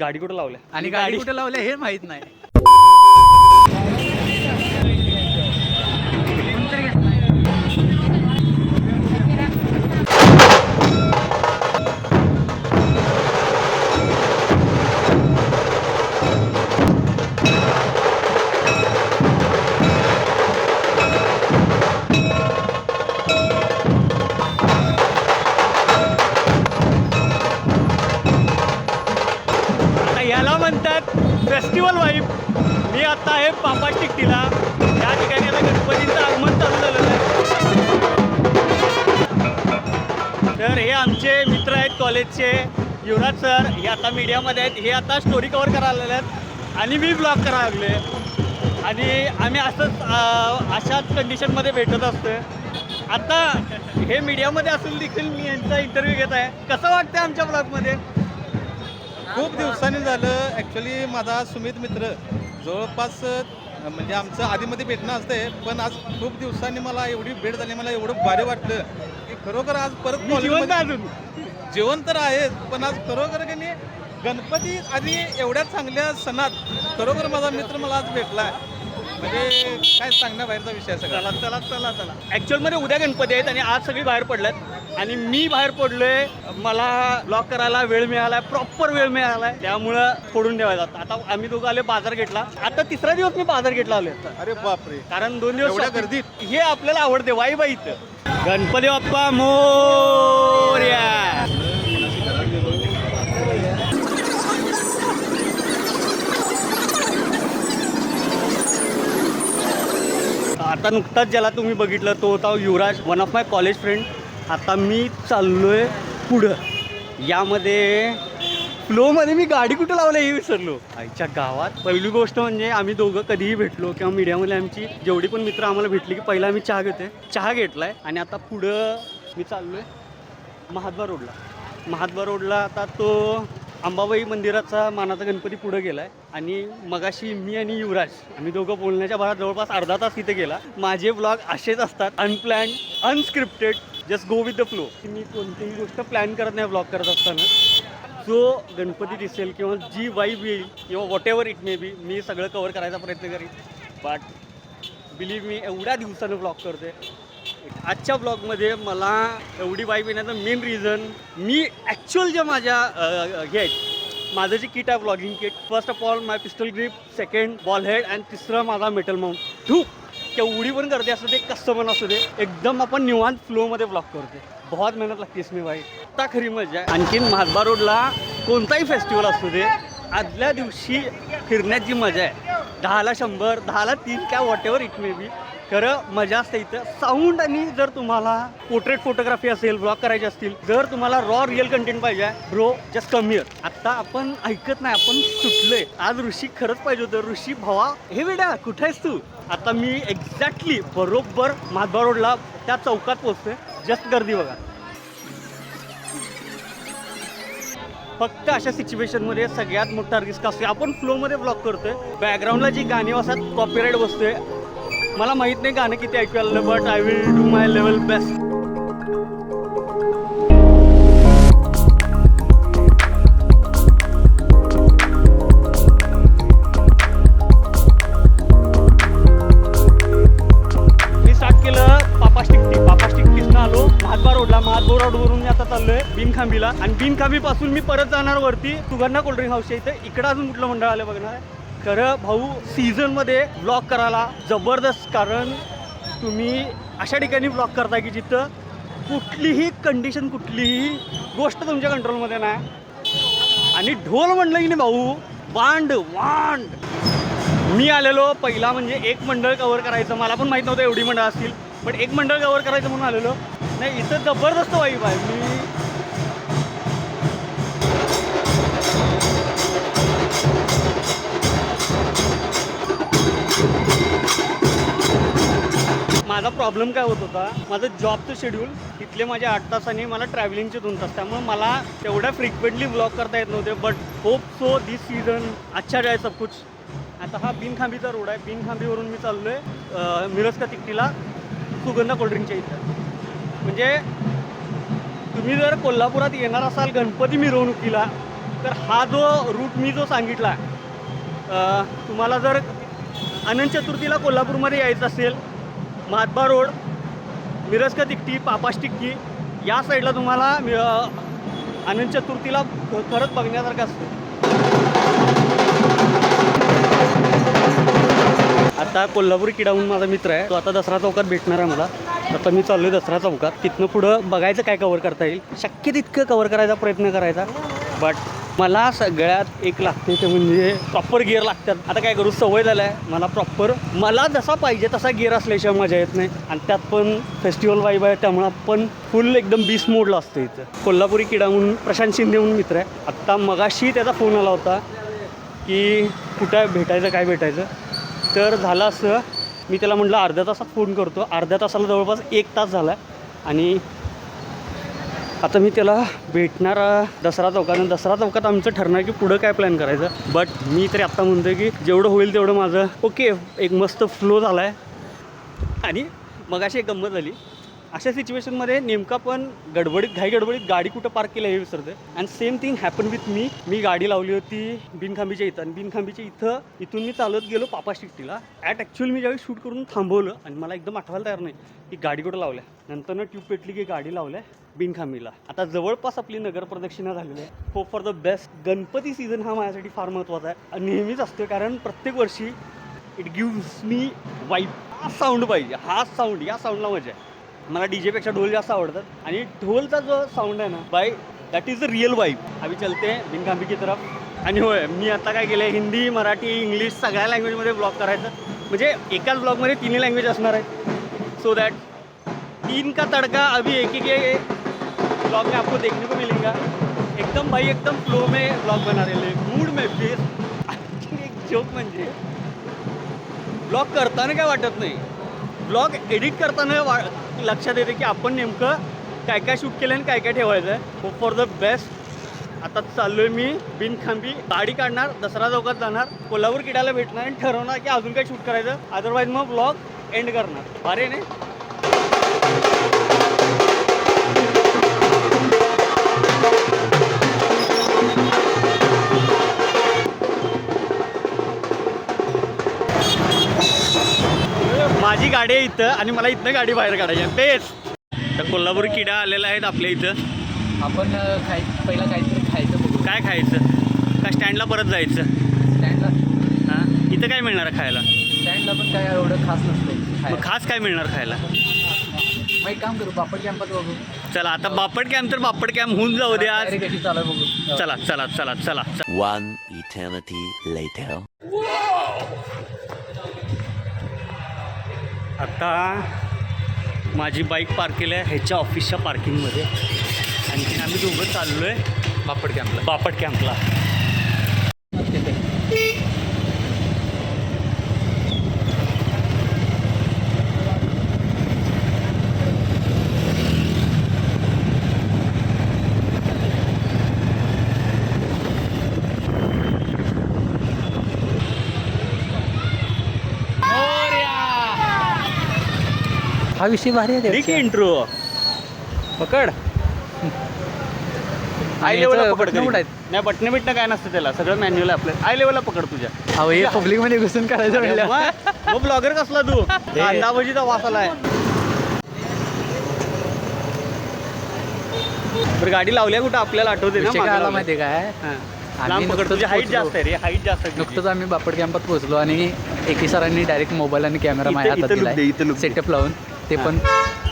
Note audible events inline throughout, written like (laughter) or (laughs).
गाडी कुठं लावल्या? आणि गाडी कुठे लावल्या हे माहीत नाही. (laughs) कॉलेजचे युवराज सर हे आता मीडियामध्ये आहेत हे आता स्टोरी कवर करायला आहेत आणि मी ब्लॉग करायला लागले आणि आम्ही असंच अशाच कंडिशनमध्ये भेटत असतोय. आता हे मीडियामध्ये असून देखील मी यांचा इंटरव्ह्यू घेत आहे. कसं वाटतं आमच्या ब्लॉगमध्ये खूप दिवसांनी झालं. ॲक्च्युली माझा सुमित मित्र जवळपास म्हणजे आमचं आधीमध्ये भेटणं असतंय पण आज खूप दिवसांनी मला एवढी भेट झाली मला एवढं भारी वाटलं की खरोखर आज परत अजून. जेवण तर आहेच पण आज खरोखर की नाही गणपती आणि एवढ्या चांगल्या सणात खरोखर माझा मित्र मला आज भेटला म्हणजे काय सांगण्याबाहेरचा विषय आहे सगळा? चला चला चला चला. ॲक्च्युअलमध्ये उद्या गणपती आहेत आणि आज सगळी बाहेर पडल्यात. आणि मी बाहेर पडलोय मला ब्लॉक करायला वेळ मिळाला प्रॉपर वेळ मिळाला त्यामुळं फोडून ठेवायचा आता आम्ही दोघं आले बाजार घेतला. आता तिसरा दिवस मी बाजार घेतला आलोय. अरे बापरे. कारण दोन दिवस गर्दीत? हे आपल्याला आवडते वाईबाई इथं. गणपती बाप्पा मोर्या आता नुकताच ज्याला तुम्ही बघितलं तो होता Yuvraj one of my college friend आता मी चाललो आहे पुढं. यामध्ये फ्लोमध्ये मी गाडी कुठं लावलं हे विसरलो. आईच्या गावात. पहिली गोष्ट म्हणजे आम्ही दोघं कधीही भेटलो किंवा मीडियामध्ये आमची जेवढी पण मित्र आम्हाला भेटली की पहिला आम्ही चहा घेतोय. चहा घेतलाय आणि आता पुढं मी चाललो आहे महाद्वार रोडला. महाद्वार रोडला आता तो अंबाबाई मंदिराचा मानाचा गणपती पुढं गेलाय. आणि मगाशी मी आणि युवराज आम्ही दोघं बोलण्याच्या भागात जवळपास अर्धा तास इथे गेला. माझे ब्लॉग असेच असतात unplan unscripted just go with the flow मी कोणतीही गोष्ट प्लॅन करत नाही ब्लॉग करत असताना. जो गणपती दिसेल किंवा जी वाईब येईल किंवा whatever it may be मी सगळं कवर करायचा प्रयत्न करीन. बट बिलीव्ह मी एवढ्या दिवसानं ब्लॉग करते आजच्या ब्लॉगमध्ये मला एवढी बाईक येण्याचं मेन रिझन मी ॲक्च्युअल ज्या माझ्या हे आहेत माझं जे किट आहे blogging kit first of all my pistol grip second ball head and तिसरं माझा मेटल माउंट धूप! केवढी पण गर्दी असू दे कसं पण असू दे एकदम आपण निवांत फ्लोमध्ये ब्लॉग करते बहुत मेहनत लागते मी बाई आता खरी मजा आहे. आणखीन महात्मा रोडला कोणताही फेस्टिवल असू दे आदल्या दिवशी फिरण्याची मजा आहे. दहाला शंभर दहाला तीन काय whatever it may be खरं मजा असते इथं. साऊंड आणि जर तुम्हाला पोर्ट्रेट फोटोग्राफी असेल ब्लॉग करायचे असतील जर तुम्हाला रॉ रिअल कंटेंट पाहिजे ब्रो जस्ट कम हिअर आता आपण ऐकत नाही आपण सुटलोय. आज ऋषी खरंच पाहिजे होतं. ऋषी भावा हे बेटा कुठे आहेस तू? आता मी एक्झॅक्टली बरोबर महात्मा रोडला त्या चौकात पोहोचतोय. जस्ट गर्दी बघा. फक्त अशा सिच्युएशनमध्ये सगळ्यात मोठा रिस्क असतो आपण फ्लोमध्ये ब्लॉक करतोय. बॅकग्राऊंडला जी गाणी वाजतात कॉपीराईट बसतोय. मला माहीत नाही गाणं किती ऐकू आलं but I will do my level best मी केलं आलो. रोडला रोडवरून बिनखांबीला. आणि बिनखांबी पासून मी परत जाणार वरती सुगंधा कोल्ड्रिंक हाऊसच्या इथे. इकडं अजून कुठलं मंडळ आलं बघणार? खरं भाऊ सीझनमध्ये ब्लॉक करायला जबरदस्त कारण तुम्ही अशा ठिकाणी ब्लॉक करता की जिथं कुठलीही कंडिशन कुठलीही गोष्ट तुमच्या कंट्रोलमध्ये नाही. आणि ढोल म्हणलं की नाही भाऊ वांड वांड. मी आलेलो पहिला म्हणजे एक मंडळ कवर करायचं मला पण माहीत नव्हतं एवढी मंडळ असतील पण एक मंडळ कवर करायचं म्हणून आलेलो. नाही इथं जबरदस्त वाईफ आहे. मी माझा प्रॉब्लेम काय होत होता माझं जॉबचं शेड्यूल तिथले माझे आठ तास आणि मला ट्रॅव्हलिंगचे दोन तास. त्यामुळे मला तेवढ्या फ्रिक्वेंटली ब्लॉग करता येत नव्हते but hope so this season अच्छा आहे सब कुछ. आता हा बिनखांबीचा रोड आहे. बिनखांबीवरून मी चाललो आहे मिरज का तिकटीला सुगंधा कोल्ड्रिंकच्या इथं. म्हणजे तुम्ही जर कोल्हापुरात येणार असाल गणपती मिरवणुकीला तर हा जो रूट मी जो सांगितला तुम्हाला जर अनंत चतुर्थीला कोल्हापूरमध्ये यायचं असेल महात्मा रोड मिरज का तिकटी पापाश टिक्की या साईडला तुम्हाला अ, अनंत चतुर्थीला खरंच बघण्यासारखं असतं. आता कोल्हापूर किडाहून माझा मित्र आहे. तो आता दसरा चौकात भेटणार आहे मला. आता मी चाललोय दसरा चौकात. तिथनं पुढं बघायचं काय कवर करता येईल. शक्य तितकं कवर करायचा प्रयत्न करायचा. बट मला सगळ्यात एक लागते ते म्हणजे प्रॉपर गिअर लागतात. आता काय करू सवय झालं आहे मला प्रॉपर मला जसा पाहिजे तसा गिअर असल्याशिवाय मजा येत नाही. आणि त्यात पण फेस्टिवल वाईब आहे त्यामुळं आपण फुल एकदम बीस मोडला असतो इथं. कोल्हापुरी किडा म्हणून प्रशांत शिंदे म्हणून मित्र आहे. आत्ता मगाशी त्याचा फोन आला होता की कुठं भेटायचं काय भेटायचं? तर झालं असं मी त्याला म्हटलं अर्ध्या तासात फोन करतो. अर्ध्या तासाला जवळपास एक तास झाला आणि आता मी त्याला भेटणार दसरा चौकात. आणि दसरा चौकात आमचं ठरणार की पुढं काय प्लॅन करायचं. बट मी तरी आत्ता म्हणतो की जेवढं होईल तेवढं माझं. ओके एक मस्त फ्लो झाला आहे आणि मग अशी एक गंमत झाली. अशा सिच्युएशनमध्ये नेमका पण गडबडीत घाई गडबडीत गाडी कुठं पार्क केलं हे विसरते and same thing happen with me मी गाडी लावली होती बिनखांबीच्या इथं. आणि बिनखांबीच्या इथं इथून मी चालत गेलो पापा शिट्टीला. ॲट ॲक्च्युअली मी ज्यावेळी शूट करून थांबवलं आणि मला एकदम आठवायला तयार नाही की गाडी कुठं लावल्या. नंतर ट्यूब पेटली की गाडी लावल्या. बिनखांबीला आता जवळपास आपली नगर प्रदक्षिणा झालेली आहे. Hope for the best Ganpati season हा माझ्यासाठी फार महत्त्वाचा आहे. नेहमीच असतो कारण प्रत्येक वर्षी इट गिव्स मी वाईब हा साऊंड पाहिजे. हा साऊंड या साऊंडला मजा आहे. मला डी जेपेक्षा ढोल जास्त आवडतात. आणि ढोलचा जो साऊंड आहे ना by that is a real vibe आम्ही चलते बिनखांबी की तरफ. आणि होय मी आता काय केलं हिंदी मराठी इंग्लिश सगळ्या लँग्वेजमध्ये ब्लॉग करायचं. म्हणजे एकाच ब्लॉगमध्ये तिन्ही लँग्वेज असणार आहे सो दॅट तीन का तड़का अभी एक एक ब्लॉग में आपको देखने को मिलेगा। एकदम भाई एकदम फ्लो में ब्लॉग बना रहे मूड में फिर (laughs) एक जोक म्हणजे ब्लॉग करताना काय वाटत नाही? ब्लॉग एडिट करताना वा लक्षात येते की आपण नेमकं काय काय शूट केलं आणि काय काय ठेवायचं आहे. होप फॉर द बेस्ट आता चाललोय मी बिनखांबी. गाडी काढणार दसरा चौकात जाणार कोल्हापूर किड्याला भेटणार आणि ठरवणार की अजून काय शूट करायचं. अदरवाईज मग ब्लॉग एंड करणार. अरे नाही माझी गाडी आहे इथं आणि मला इथनं गाडी बाहेर काढायची आहे. बेस्ट. तर कोल्हापूर किडा आलेला आहेत आपल्या इथं. आपण खाय पहिला काहीतरी खायचं बघू. काय खायचं? का स्टँडला परत जायचं? स्टँडला? हां? इथं काय मिळणार आहे खायला? स्टँडला पण काय एवढं खास नसतं. खास काय मिळणार खायला? मग एक काम करू बापट कॅम्पात बघू. चला आता बापट कॅम्प तर बापट कॅम्प होऊन जाऊ दे आज. तयारी कशी चालू बघू. चला चला चला चला One eternity later. आता माझी बाईक पार्क केली आहे ह्याच्या ऑफिसच्या पार्किंगमध्ये आणखीन आम्ही दोघं चाललो आहे बापट कॅम्पला बापट कॅम्पला हा विषय भारी आहे आहे इंट्रो पकड. आय लेवलला पकड कधी. नाही बटणं बिटणं काय नसतं त्याला. सगळं मॅन्युअल आपलं. आय लेवलला पकड तुझ्या. अहो हे पब्लिकमध्ये घुसून करायचं म्हणलं. मग? मग ब्लॉगर कसला तू? कांदा भजीचा वास आलाय. बरं गाडी लावल्या कुठं? आपल्याला आठवते ना विषय मागं काय आला लावलंय. माहितीये काय? हां. आम्ही लांब पकड. नुकतंच तुझी हाईट पोहोचलो. जास्त आहे रे. हाईट जास्त आहे तुझी. नुकतंच आम्ही बापट कॅम्पात पोहोचलो आणि एके सरांनी डायरेक्ट मोबाईल आणि कॅमेरा इथं- माझ्या इथं लुक दे, हातात इथं दे. सेटअप लावून. ते पण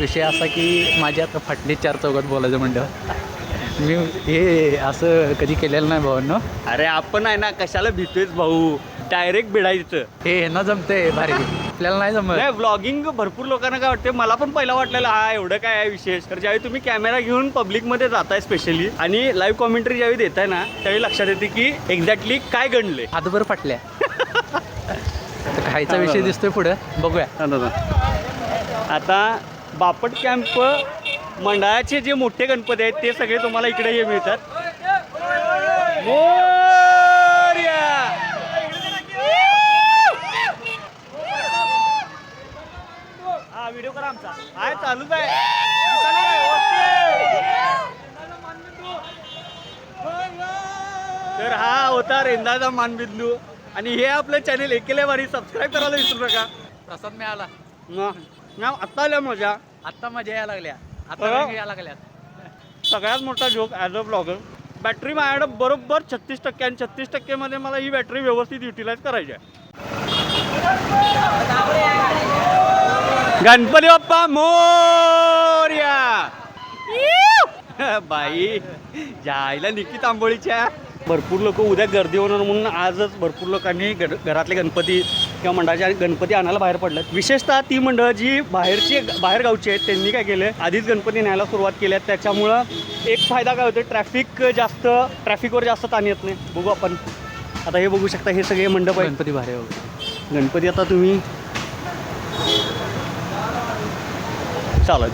विषय असा की माझी आता फाटली चार चौकात बोलायचं म्हणलं. मी हे असं कधी केलेलं नाही भावांनो. अरे आपण आहे ना कशाला भीतोयच भाऊ? डायरेक्ट भिडायचं हे ह्यांना जमतंय भारी. आपल्याला नाही जमत. नाही व्लॉगिंग भरपूर लोकांना काय वाटते मला पण पहिला वाटलेलं हा एवढं काय आहे विशेष? तर ज्यावेळी तुम्ही कॅमेरा घेऊन पब्लिकमध्ये जाताय स्पेशली आणि लाईव्ह कॉमेंट्री ज्यावेळी देताय ना त्यावेळी लक्षात येते की एक्झॅक्टली काय गणले हातभर फाटल्या. (laughs) खायचा विषय दिसतोय पुढं. बघूया. आता बापट कॅम्प मंडळाचे जे मोठे गणपती आहेत ते सगळे तुम्हाला इकडे हे मिळतात! हा व्हिडिओ करा आमचा. चालूच आहे. तर हा होता रेंदाचा मानबिंदू. आणि हे आपलं चॅनेल वारी सबस्क्राईब करायला विसरू नका. प्रसाद मिळाला. मग? मॅम आत्ता आल्या मजा. आत्ता मजा यायला लागल्या. आता यायला लागल्यात. सगळ्यात मोठा joke as a blogger battery माझ्याकडे बरोबर छत्तीस टक्के आणि छत्तीस टक्केमध्ये मला ही बॅटरी व्यवस्थित युटिलाइज करायची आहे. गणपती बाप्पा मोर्या! (laughs) बाई जायला निकी तांबोळीच्या भरपूर लोक उद्या गर्दी होणार म्हणून आजच भरपूर लोकांनी घर घरातले गणपती किंवा मंडळाचे गणपती आणायला बाहेर पडल्यात विशेषतः ती मंडळं जी बाहेरची बाहेर गावची आहेत त्यांनी काय केलं आधीच गणपती न्यायला सुरुवात केली आहे. त्याच्यामुळं एक फायदा काय होतो ट्रॅफिक जास्त ट्रॅफिकवर जास्त ताण येत नाही. बघू आपण. आता हे बघू शकता हे सगळे मंडप आहेत. गणपती वगैरे गणपती आता तुम्ही चालत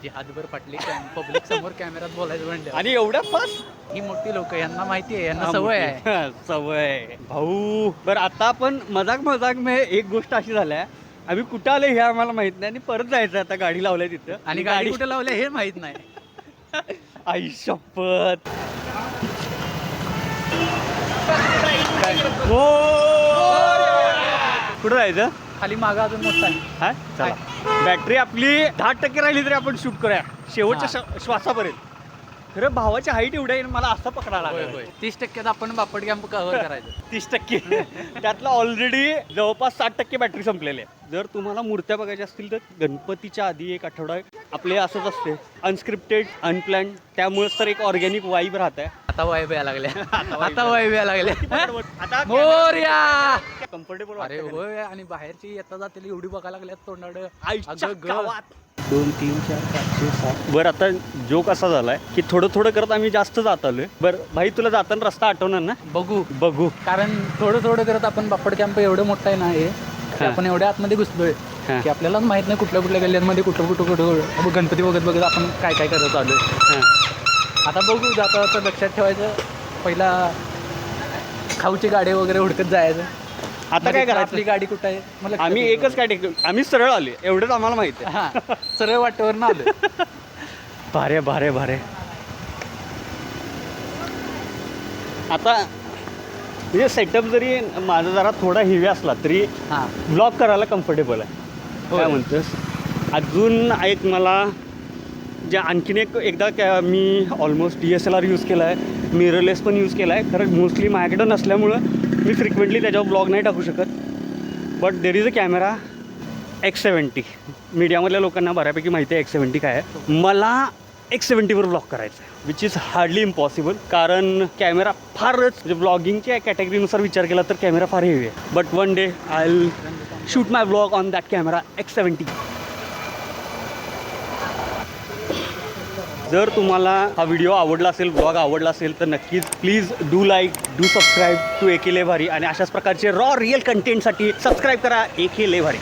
माझी हातभर फाटली पब्लिक समोर कॅमेऱ्यात बोलायचं म्हणजे आणि एवढ्या फास्ट ही मोठी लोक यांना माहिती आहे यांना सवय आहे. सवय भाऊ बरं आता आपण मजाक मजाक में एक गोष्ट अशी झाल्या आम्ही कुठं आले हे आम्हाला माहीत नाही आणि परत जायचं आता गाडी लावल्या तिथं. आणि गाडी कुठे लावल्या हे माहीत नाही. (laughs) आई शपथ. कुठं जायचं? खाली मागं अजून मोठा आहे. हा चला. बॅटरी आपली दहा टक्के राहिली तरी आपण शूट करूया. शेवटच्या श्वा- श्वासापर्यंत. खरं भावाची हाईट एवढी आहे मला असं पकडायला लागलं. तीस टक्क्यात आपण बापट कॅम्प कव्हर (laughs) करायचं. तीस टक्के. त्यातलं ऑलरेडी जवळपास साठ टक्के बॅटरी संपलेली आहे जर तुम्हाला मूर्त्या बघायच्या असतील तर गणपतीच्या आधी एक आठवडा आपले असंच असते. अनस्क्रिप्टेड अनप्लॅन त्यामुळेच तर एक ऑर्गॅनिक वाईब राहत आहे आता वाईब यायला लागल्या. (laughs) आता वाईब यायला लागल्या. आता (laughs) मोर्या! कम्फर्टेबल अरे होय आणि बाहेरची येता जातील एवढी बघायला लागल्यात तोंडाड. दोन तीन चार पाचशे सात. बरं आता जोक असा झालाय की थोडं थोडं करत आम्ही जास्त जात आलोय. बरं भाई तुला जाताना रस्ता आठवणार ना? बघू. बघू. कारण थोडं थोडं करत आपण बापट कॅम्प एवढं मोठं आहे ना हे. आपण एवढ्या आतमध्ये घुसलोय. की आपल्यालाच माहीत नाही कुठल्या कुठल्या गल्ल्यांमध्ये कुठं कुठं कुठं गणपती बघत बघत आपण काय काय करत आलोय. आता बघू जाता जाता लक्षात ठेवायचं पहिला खाऊची गाडी वगैरे हुडकत जायचं. आता काय मग करायचं? आपली गाडी कुठं आहे? लक्षात आम्ही. एकच काय आम्ही सरळ आले एवढंच आम्हाला माहिती आहे. हा सरळ वाटेवर ना आलो (laughs) भारे भारे भारे. आता म्हणजे सेटअप जरी माझा जरा थोडा हेवी असला तरी हा. ब्लॉग करायला कम्फर्टेबल आहे. काय म्हणतोस? अजून एक मला जे आणखीन एक एकदा कॅ मी almost D S L R use केला आहे मिररलेस पण यूज केला आहे कारण मोस्टली माझ्याकडं नसल्यामुळं मी फ्रिक्वेंटली त्याच्यावर ब्लॉग नाही टाकू शकत. But there is a camera X seventy मीडियामधल्या लोकांना बऱ्यापैकी माहिती आहे एक्स सेवन्टी काय आहे. मला एक्स सेवन्टीवर ब्लॉग करायचं आहे विच इज हार्डली इम्पॉसिबल कारण कॅमेरा फारच म्हणजे ब्लॉगिंगच्या कॅटेगरीनुसार विचार केला तर कॅमेरा फार हेवी आहे. But one day I will shoot my blog on that camera X seventy जर तुम्हाला हा व्हिडिओ आवडला असेल ब्लॉग आवडला असेल तर नक्कीच please do like do subscribe to AK Lebhari आणि अशाच प्रकारचे रॉ रिअल कंटेंटसाठी सबस्क्राईब करा एके लेभारी